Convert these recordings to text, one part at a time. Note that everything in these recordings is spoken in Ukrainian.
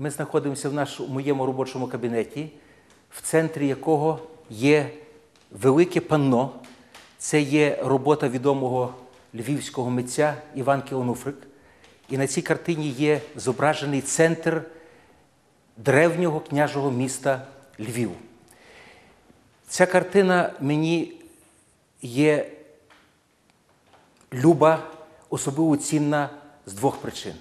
ми знаходимося в нашому моєму робочому кабінеті, в центрі якого є велике панно. Це є робота відомого львівського митця Іванки Онуфрик. І на цій картині є зображений центр древнього княжого міста Львів. Ця картина мені є люба, особливо цінна з двох причин.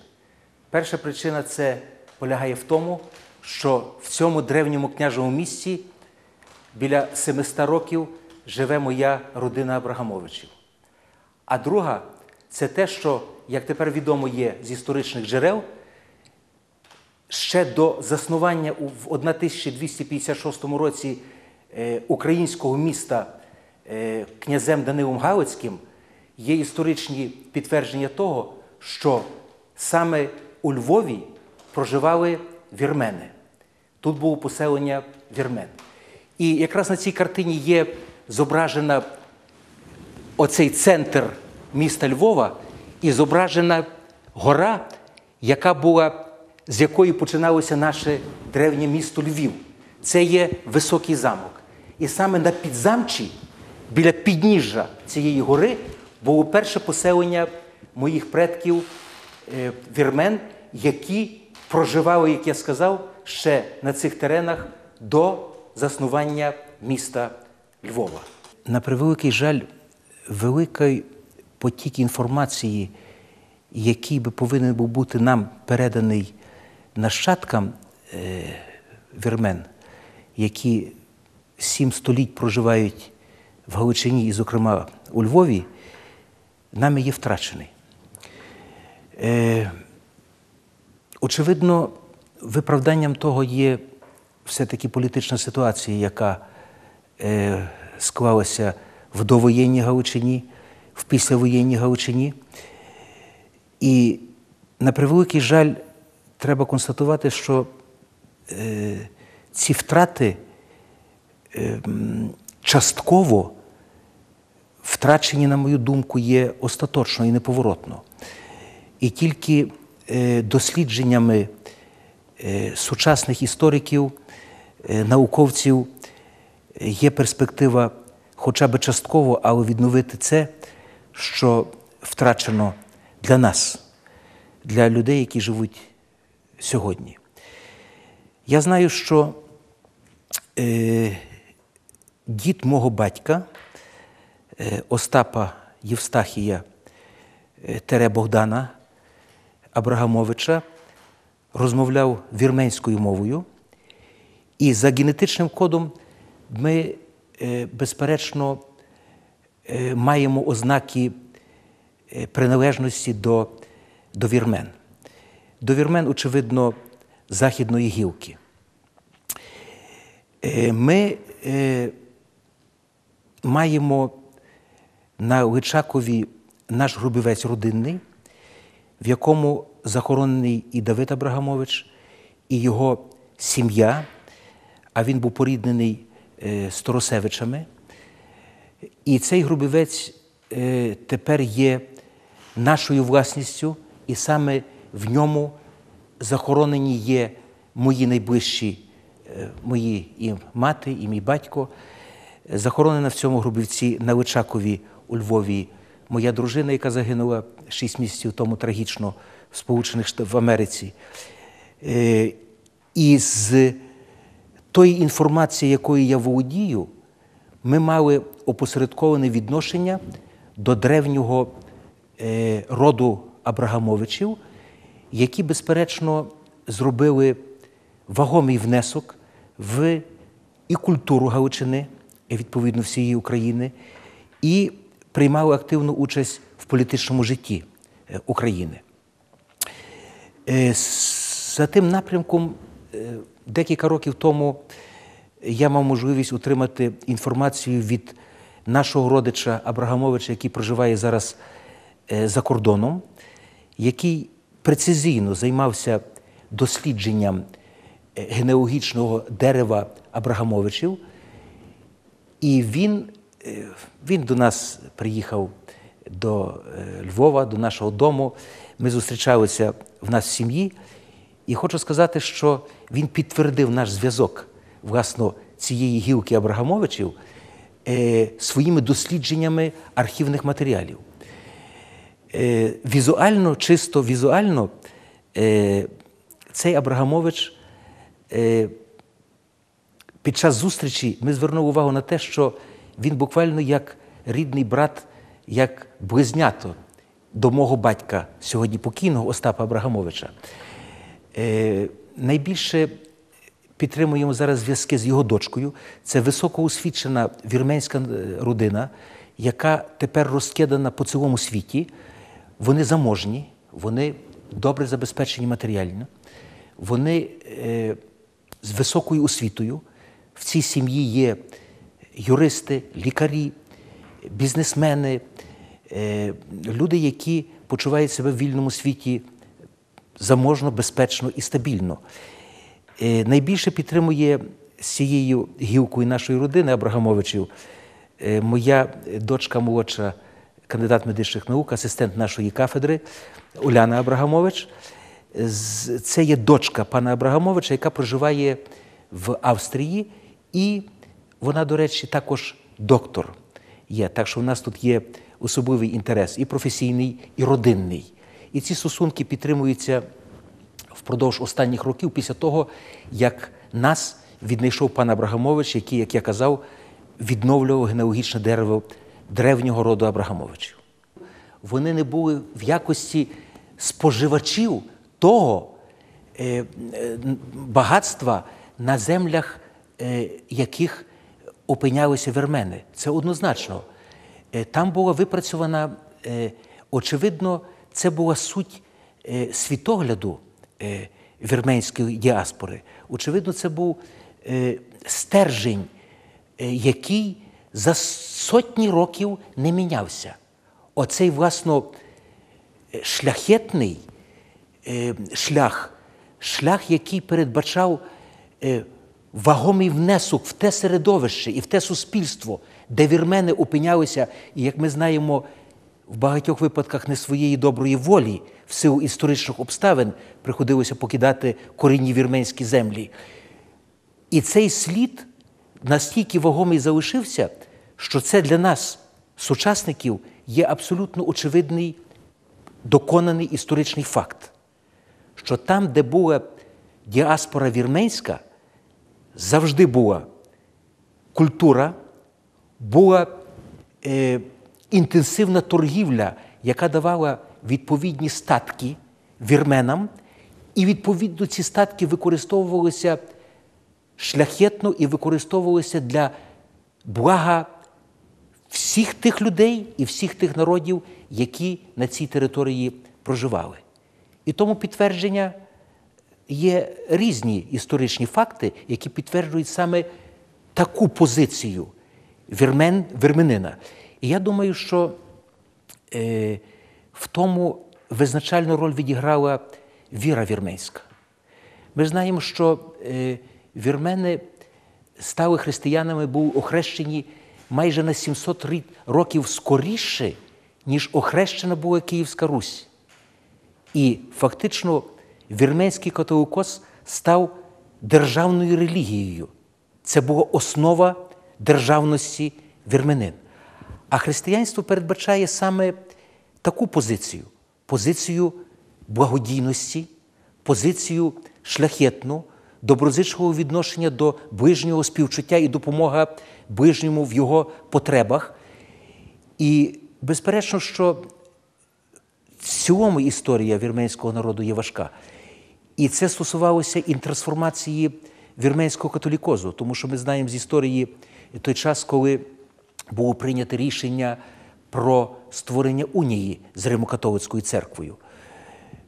Перша причина це полягає в тому, що в цьому древньому княжому місті біля 700 років живе моя родина Абрагамовичів. А друга це те, що, як тепер відомо є з історичних джерел, ще до заснування в 1256 році е, українського міста е, князем Данилом Галицьким є історичні підтвердження того, що саме у Львові проживали вірмени. Тут було поселення вірмен. І якраз на цій картині є зображена оцей центр міста Львова і зображена гора, яка була, з якої починалося наше древнє місто Львів. Це є високий замок. І саме на підзамчі, біля підніжжя цієї гори, було перше поселення моїх предків е, вірмен, які проживали, як я сказав, ще на цих теренах до заснування міста Львова. На превеликий жаль, великий потік інформації, який би повинен був бути нам переданий нащадкам е, вірмен, які сім століть проживають в Галичині і, зокрема, у Львові, нами є втрачений. Е, очевидно, виправданням того є все-таки політична ситуація, яка е, склалася в довоєнній Галичині, в післявоєнній Галичині. І на превеликий жаль, треба констатувати, що е, ці втрати е, частково втрачені, на мою думку, є остаточно і неповоротно. І тільки дослідженнями е, сучасних істориків, е, науковців е, є перспектива хоча б частково, але відновити це, що втрачено для нас, для людей, які живуть сьогодні. Я знаю, що е, дід мого батька е, Остапа Євстахія е, Тере Богдана Абрагамовича розмовляв вірменською мовою, і за генетичним кодом ми, е, безперечно, е, маємо ознаки е, приналежності до, до вірмен. До вірмен, очевидно, західної гілки. Ми маємо на Личакові наш грубівець родинний, в якому захоронений і Давид Абрагамович, і його сім'я, а він був поріднений е, з Торосевичами. І цей грубівець е, тепер є нашою власністю, і саме в ньому захоронені є мої найближчі, е, мої і мати, і мій батько. Захоронена в цьому грубівці на Личакові у Львові моя дружина, яка загинула 6 місяців тому трагічно в Сполучених Штатах в Америці. Е, І з тої інформації, якою я володію, ми мали опосередковане відношення до древнього е, роду Абрагамовичів, які, безперечно, зробили вагомий внесок в і культуру Галичини, і відповідно всієї України, і приймали активну участь в політичному житті е, України. Е, За тим напрямком е, декілька років тому я мав можливість отримати інформацію від нашого родича Абрагамовича, який проживає зараз за кордоном, який прецизійно займався дослідженням генеалогічного дерева Абрагамовичів. І він, він до нас приїхав до е, Львова, до нашого дому. Ми зустрічалися в нас в сім'ї. І хочу сказати, що він підтвердив наш зв'язок власно цієї гілки Абрагамовичів е, своїми дослідженнями архівних матеріалів. Е, візуально, чисто візуально, е, цей Абрагамович е, під час зустрічі ми звернули увагу на те, що він буквально як рідний брат, як близнято до мого батька сьогодні покійного Остапа Абрагамовича. Е, найбільше підтримуємо зараз зв'язки з його дочкою. Це високоосвічена вірменська е, родина, яка тепер розкидана по цілому світі. Вони заможні, вони добре забезпечені матеріально, вони е, з високою освітою. В цій сім'ї є юристи, лікарі, бізнесмени, е, люди, які почувають себе в вільному світі заможно, безпечно і стабільно. Е, Найбільше підтримує цією гілкою нашої родини Абрагамовичів е, моя дочка молодша, кандидат медичних наук, асистент нашої кафедри Уляна Абрагамович. Це є дочка пана Абрагамовича, яка проживає в Австрії, і вона, до речі, також доктор є. Так що в нас тут є особливий інтерес і професійний, і родинний. І ці стосунки підтримуються впродовж останніх років, після того, як нас віднайшов пан Абрагамович, який, як я казав, відновлював генеалогічне дерево древнього роду Абрагамовичів. Вони не були в якості споживачів того е, е, багатства на землях, е, яких опинялися вірмени. Це однозначно. Е, Там була випрацьована, е, очевидно, це була суть е, світогляду вірменської діаспори. Очевидно, це був стержень, який за сотні років не мінявся. Оцей, власно, шляхетний шлях, шлях, який передбачав вагомий внесок в те середовище і в те суспільство, де вірмени опинялися, і, як ми знаємо, в багатьох випадках не своєї доброї волі, в силу історичних обставин приходилося покидати корінні вірменські землі. І цей слід настільки вагомий залишився, що це для нас, сучасників, є абсолютно очевидний, доконаний історичний факт, що там, де була діаспора вірменська, завжди була культура, була е, інтенсивна торгівля, яка давала відповідні статки вірменам, і відповідно ці статки використовувалися шляхетно і використовувалися для блага всіх тих людей і всіх тих народів, які на цій території проживали. І тому підтвердження є різні історичні факти, які підтверджують саме таку позицію вірмен, вірменина. І я думаю, що е, в тому визначальну роль відіграла віра вірменська. Ми знаємо, що е, вірмени стали християнами, були охрещені майже на 700 років скоріше, ніж охрещена була Київська Русь. І фактично вірменський католикос став державною релігією. Це була основа державності вірменин. А християнство передбачає саме таку позицію позицію благодійності, позицію шляхетну, доброзичливого відношення до ближнього співчуття і допомога ближньому в його потребах. І безперечно, що в цілому історія вірменського народу є важка. І це стосувалося і трансформації вірменського католікозу, тому що ми знаємо з історії той час, коли було прийнято рішення про створення унії з Римо-католицькою церквою.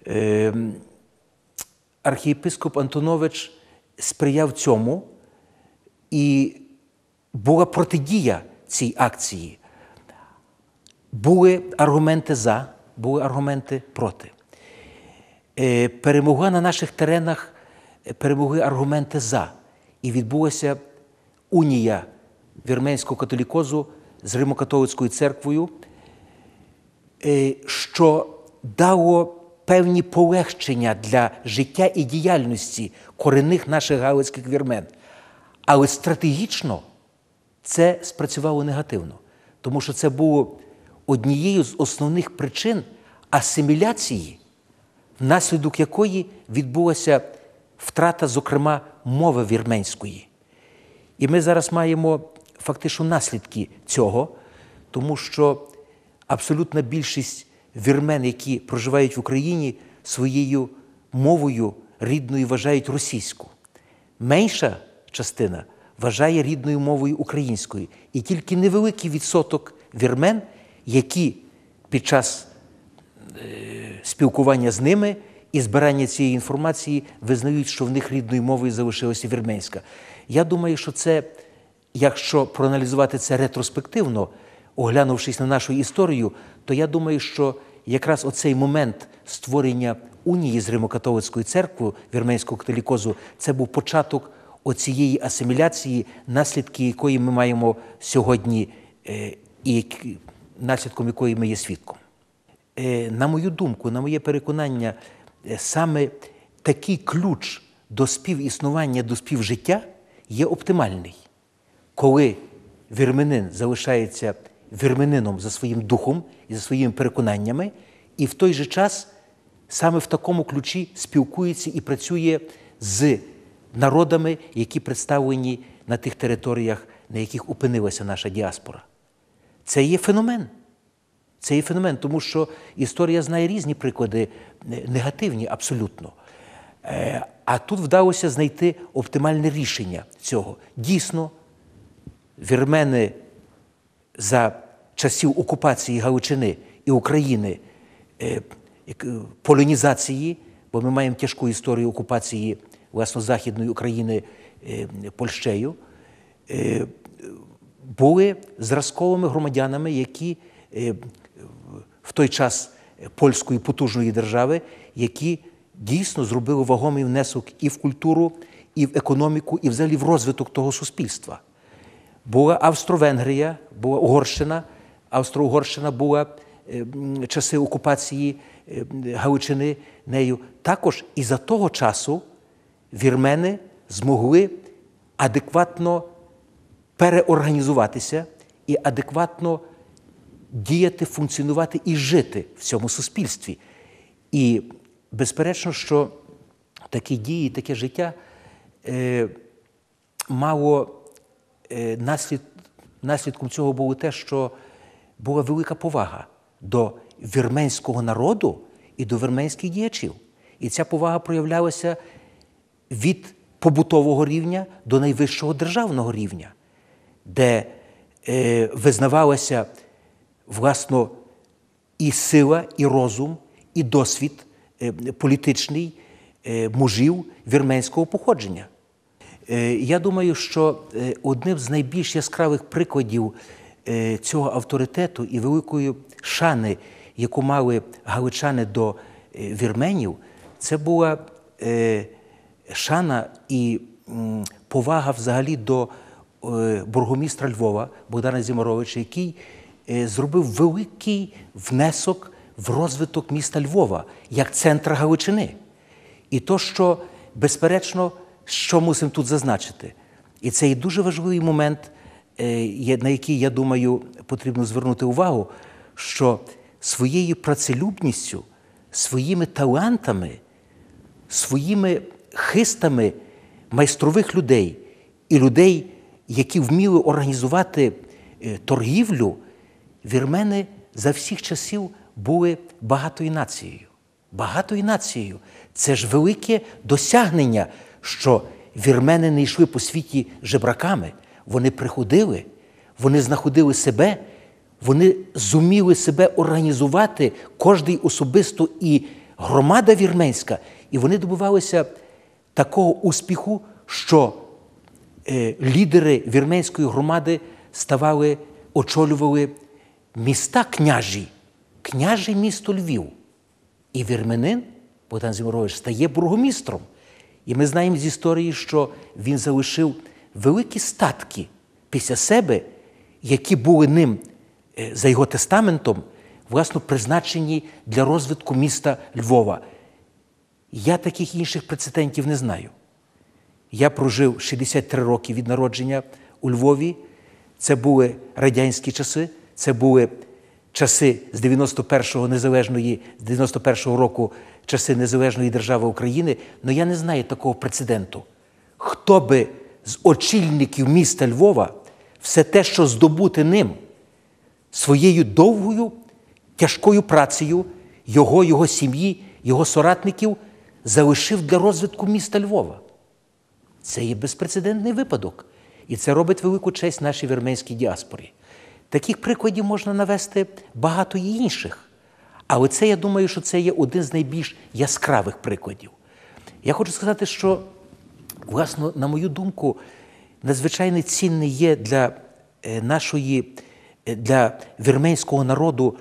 Ем, Архієпископ Антонович сприяв цьому, і була протидія цій акції. Були аргументи за, були аргументи проти. Е, Перемогла на наших теренах, е, перемогли аргументи за. І відбулася унія вірменського католікозу з Римо-католицькою церквою, е, що дало певні полегшення для життя і діяльності корінних наших галицьких вірмен. Але стратегічно це спрацювало негативно, тому що це було однією з основних причин асиміляції, внаслідок якої відбулася втрата, зокрема, мови вірменської. І ми зараз маємо фактично наслідки цього, тому що абсолютна більшість вірмен, які проживають в Україні, своєю мовою рідною вважають російську. Менша частина вважає рідною мовою українською. І тільки невеликий відсоток вірмен, які під час спілкування з ними і збирання цієї інформації визнають, що в них рідною мовою залишилася вірменська. Я думаю, що це, якщо проаналізувати це ретроспективно, оглянувшись на нашу історію, то я думаю, що якраз оцей момент створення унії з Римокатолицькою церквою вірменського католікозу це був початок оцієї асиміляції, наслідки якої ми маємо сьогодні, е, і наслідком якої ми є свідком. Е, На мою думку, на моє переконання, е, саме такий ключ до співіснування, до співжиття є оптимальний. Коли вірменин залишається вірменином за своїм духом і за своїми переконаннями, і в той же час саме в такому ключі спілкується і працює з народами, які представлені на тих територіях, на яких опинилася наша діаспора. Це є феномен. Це є феномен, тому що історія знає різні приклади, е, негативні абсолютно. Е, А тут вдалося знайти оптимальне рішення цього. Дійсно, вірмени за часів окупації Галичини і України, е, полонізації, бо ми маємо тяжку історію окупації власно Західної України Польщею, були зразковими громадянами, які в той час польської потужної держави, які дійсно зробили вагомий внесок і в культуру, і в економіку, і взагалі в розвиток того суспільства. Була Австро-Венгрія, була Угорщина. Австро-Угорщина була е, часи окупації е, Галичини нею. Також і за того часу вірмени змогли адекватно переорганізуватися і адекватно діяти, функціонувати і жити в цьому суспільстві. І безперечно, що такі дії, таке життя е, мало е, наслід, наслідком цього було те, що була велика повага до вірменського народу і до вірменських діячів. І ця повага проявлялася від побутового рівня до найвищого державного рівня, де е, визнавалася власно і сила, і розум, і досвід е, політичний е, мужів вірменського походження. Е, Я думаю, що одним з найбільш яскравих прикладів цього авторитету і великої шани, яку мали галичани до вірменів, це була шана і повага взагалі до бургомістра Львова Богдана Зімаровича, який зробив великий внесок в розвиток міста Львова як центра Галичини. І то, що, безперечно, що мусимо тут зазначити, і це і дуже важливий момент, е, на який, я думаю, потрібно звернути увагу, що своєю працелюбністю, своїми талантами, своїми хистами майстрових людей і людей, які вміли організувати е, торгівлю, вірмени за всіх часів були багатою нацією. Багатою нацією. Це ж велике досягнення, що вірмени не йшли по світі жебраками. Вони приходили, вони знаходили себе, вони зуміли себе організувати, кожний особисто і громада вірменська, і вони добивалися такого успіху, що е, лідери вірменської громади ставали, очолювали міста княжі, княже місто Львів. І вірменин Богдан Зіморович стає бургомістром. І ми знаємо з історії, що він залишив великі статки після себе, які були ним е, за його тестаментом власно призначені для розвитку міста Львова. Я таких інших прецедентів не знаю. Я прожив 63 роки від народження у Львові. Це були радянські часи, це були часи з 91-го незалежної, з 91-го року часи Незалежної держави України. Але я не знаю такого прецеденту. Хто би з очільників міста Львова все те, що здобути ним своєю довгою, тяжкою працею його, його сім'ї, його соратників залишив для розвитку міста Львова. Це є безпрецедентний випадок. І це робить велику честь нашій вірменській діаспорі. Таких прикладів можна навести багато і інших. Але це, я думаю, що це є один з найбільш яскравих прикладів. Я хочу сказати, що, власне, на мою думку, надзвичайно цінне є для е, нашої, е, для вірменського народу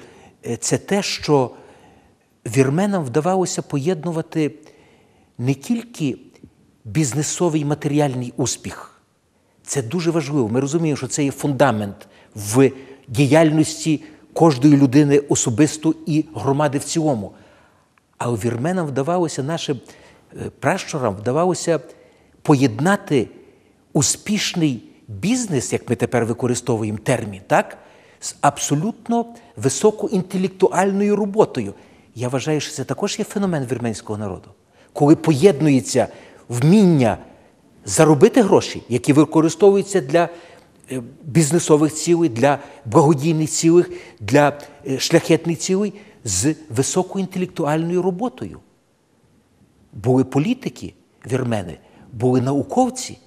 е, це те, що вірменам вдавалося поєднувати не тільки бізнесовий матеріальний успіх. Це дуже важливо. Ми розуміємо, що це є фундамент в діяльності кожної людини особисто і громади в цілому. А вірменам вдавалося, нашим е, пращурам вдавалося поєднати успішний бізнес, як ми тепер використовуємо термін, так, з абсолютно високоінтелектуальною роботою. Я вважаю, що це також є феномен вірменського народу, коли поєднується вміння заробити гроші, які використовуються для бізнесових цілей, для благодійних цілей, для е, шляхетних цілей з високоінтелектуальною роботою. Були політики, вірмени, були науковці.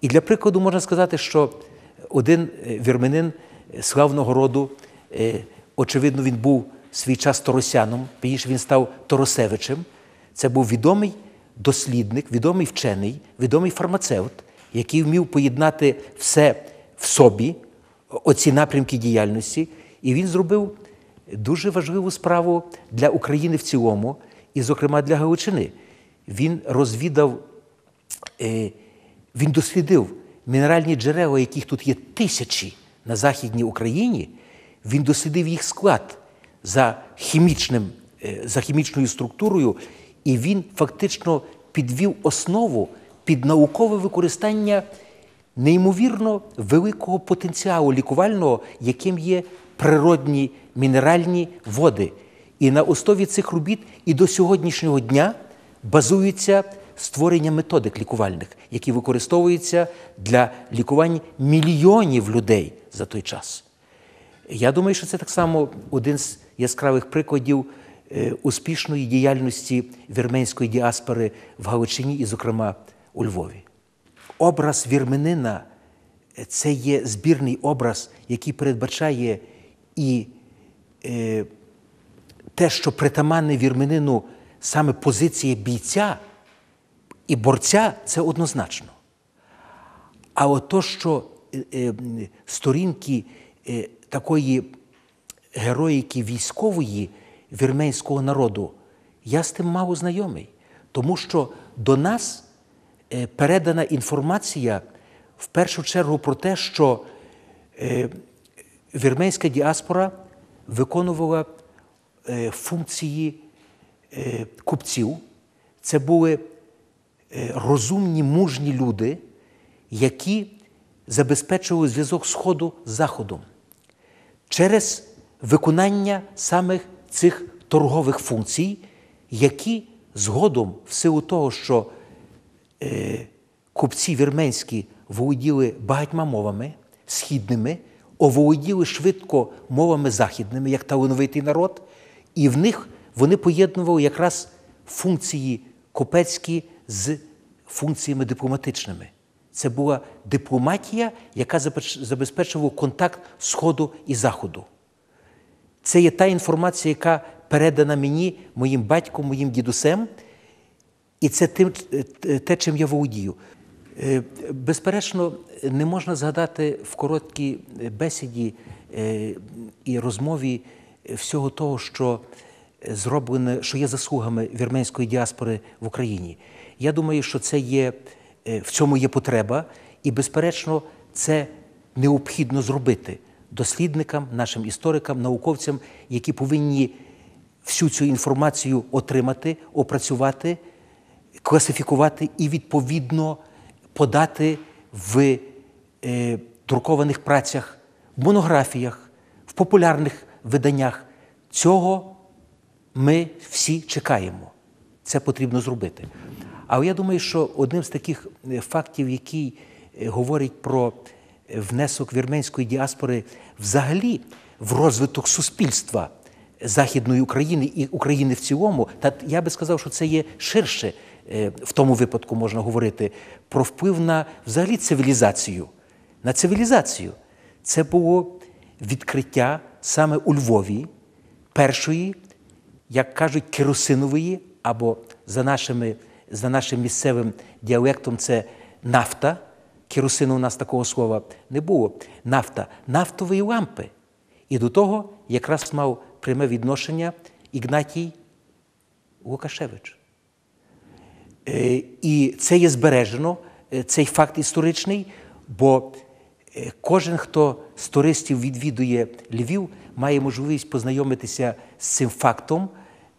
І для прикладу можна сказати, що один е, вірменин славного роду, очевидно, він був свій час Торосяном, пізніше він став Торосевичем. Це був відомий дослідник, відомий вчений, відомий фармацевт, який вмів поєднати все в собі, оці напрямки діяльності, і він зробив дуже важливу справу для України в цілому, і, зокрема, для Галичини. Він розвідав, е, він дослідив мінеральні джерела, яких тут є тисячі на Західній Україні. Він дослідив їх склад за хімічним, е, за хімічною структурою і він фактично підвів основу під наукове використання неймовірно великого потенціалу лікувального, яким є природні мінеральні води. І на основі цих робіт і до сьогоднішнього дня базується створення методик лікувальних, які використовуються для лікування мільйонів людей за той час. Я думаю, що це так само один з яскравих прикладів. Е, успішної діяльності вірменської діаспори в Галичині і, зокрема, у Львові. Образ вірменина це є збірний образ, який передбачає і е, те, що притаманне вірменину саме позиція бійця і борця це однозначно. А от то, що е, сторінки такої героїки військової вірменського народу, я з тим мало знайомий, тому що до нас е, передана інформація в першу чергу про те, що е, вірменська діаспора виконувала е, функції купців. Це були розумні, мужні люди, які забезпечували зв'язок Сходу з Заходом через виконання самих цих торгових функцій, які згодом, в силу того, що е, купці вірменські володіли багатьма мовами східними, оволоділи швидко мовами західними, як талановитий народ, і в них вони поєднували якраз функції копецькі з функціями дипломатичними. Це була дипломатія, яка забезпечувала контакт Сходу і Заходу. Це є та інформація, яка передана мені, моїм батьком, моїм дідусем, і це тим, те, чим я володію. Е, безперечно, не можна згадати в короткій бесіді е, і розмові всього того, що зроблене, що є заслугами вірменської діаспори в Україні. Я думаю, що це є, е, в цьому є потреба, і, безперечно, це необхідно зробити. дослідникам, нашим історикам, науковцям, які повинні всю цю інформацію отримати, опрацювати, класифікувати і відповідно подати в е, друкованих працях, в монографіях, в популярних виданнях. Цього ми всі чекаємо. Це потрібно зробити. Але я думаю, що одним з таких е, фактів, який е, говорить про внесок вірменської діаспори взагалі в розвиток суспільства Західної України і України в цілому, та я би сказав, що це є ширше в тому випадку можна говорити про вплив на взагалі цивілізацію. На цивілізацію. Це було відкриття саме у Львові першої, як кажуть, керосинової, або за, нашими, за нашим місцевим діалектом це нафта. Керосину у нас такого слова не було. Нафта, нафтової лампи. І до того якраз мав пряме відношення Ігнатій Лукашевич. Е, І це є збережено, е, цей факт історичний, бо е, кожен, хто з туристів відвідує Львів, має можливість познайомитися з цим фактом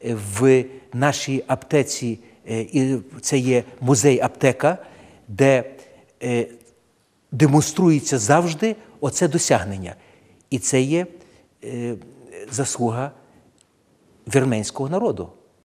в нашій аптеці. І це є музей аптека, де демонструється завжди оце досягнення. І це є заслуга вірменського народу.